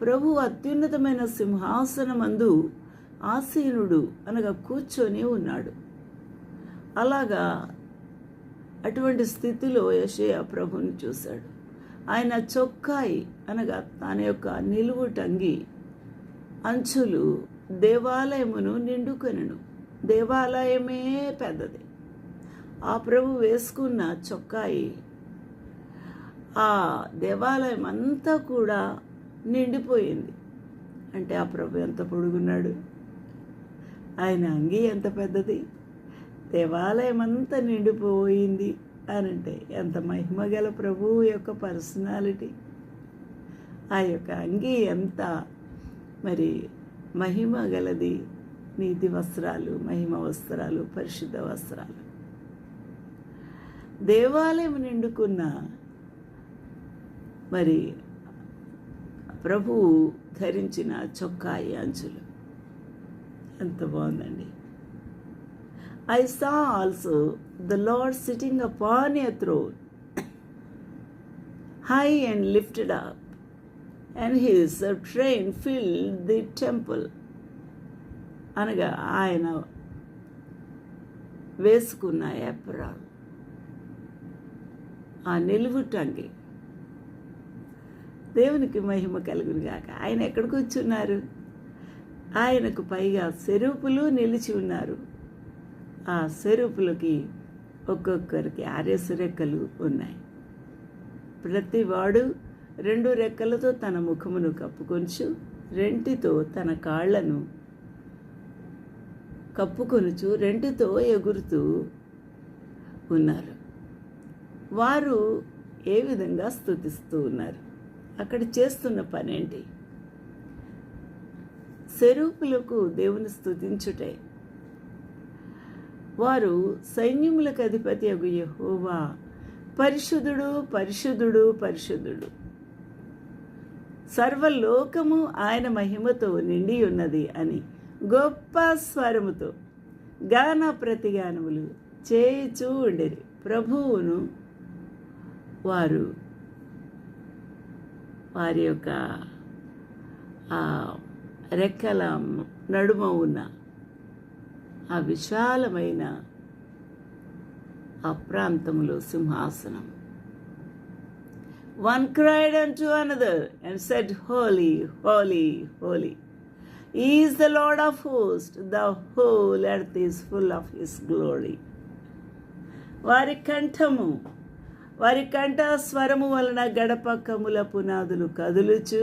ప్రభు అత్యున్నతమైన సింహాసనమందు ఆసీనుడు అనగా కూర్చొని ఉన్నాడు. అలాగా అటువంటి స్థితిలో యషయ ప్రభుని చూశాడు. ఆయన చొక్కాయి అనగా తన యొక్క నిలువుటంగి అంచులు దేవాలయమును నిండుకొనెను. దేవాలయమే పెద్దది. ఆ ప్రభు వేసుకున్న చొక్కాయి ఆ దేవాలయం అంతా కూడా నిండిపోయింది. అంటే ఆ ప్రభు ఎంత పొడుగున్నాడు. ఆయన అంగీ ఎంత పెద్దది. దేవాలయం అంతా నిండిపోయింది అని అంటే ఎంత మహిమ గల ప్రభువు యొక్క పర్సనాలిటీ. ఆ యొక్క అంగీ ఎంత మరి మహిమ గలది. నీతి వస్త్రాలు మహిమ వస్త్రాలు పరిశుద్ధ వస్త్రాలు. దేవాలయం నిండుకున్న మరి ప్రభువు ధరించిన చొక్కాయి అంచులు. ఎంత బాగుందండి. I saw also the lord sitting upon a throne high and lifted up and his train fill the temple అనగా ఆయన వేసుకున్న ఎప్రాల్ ఆ నిలువుటంగి దేవునికి మహిమ కలుగును గాక. ఆయన ఎక్కడ కూర్చున్నారు? ఆయనకు పైగా సెరూపులు నిలిచి ఉన్నారు. ఆ సెరూపులకి ఒక్కొక్కరికి ఆరేసు రెక్కలు ఉన్నాయి. ప్రతి వాడు రెండు రెక్కలతో తన ముఖమును కప్పుకొంచు రెంటితో తన కాళ్ళను కప్పుకొనుచు రెంటితో ఎగురుతూ ఉన్నారు. వారు ఏ విధంగా స్థుతిస్తూ ఉన్నారు? అక్కడ చేస్తున్న పనేంటి? సెరూపులకు దేవుని స్థుతించుటే వారు సైన్యములకు అధిపతి అగు యెహోవా. పరిశుద్ధుడు పరిశుద్ధుడు పరిశుద్ధుడు. సర్వలోకము ఆయన మహిమతో నిండి ఉన్నది అని గొప్ప స్వరముతో గాన ప్రతిగానములు చేయిచూ ఉండేది. ప్రభువును వారు వారి యొక్క ఆ రెక్కల నడుమ ఉన్న ఆ విశాలమైన ఆ ప్రాంతంలో సింహాసనం one cried and to another and said holy holy holy is the lord of host the whole earth is full of his glory వారి కంఠము వారి కంఠ స్వరము వలన గడపక్కముల పునాదులు కదులుచు.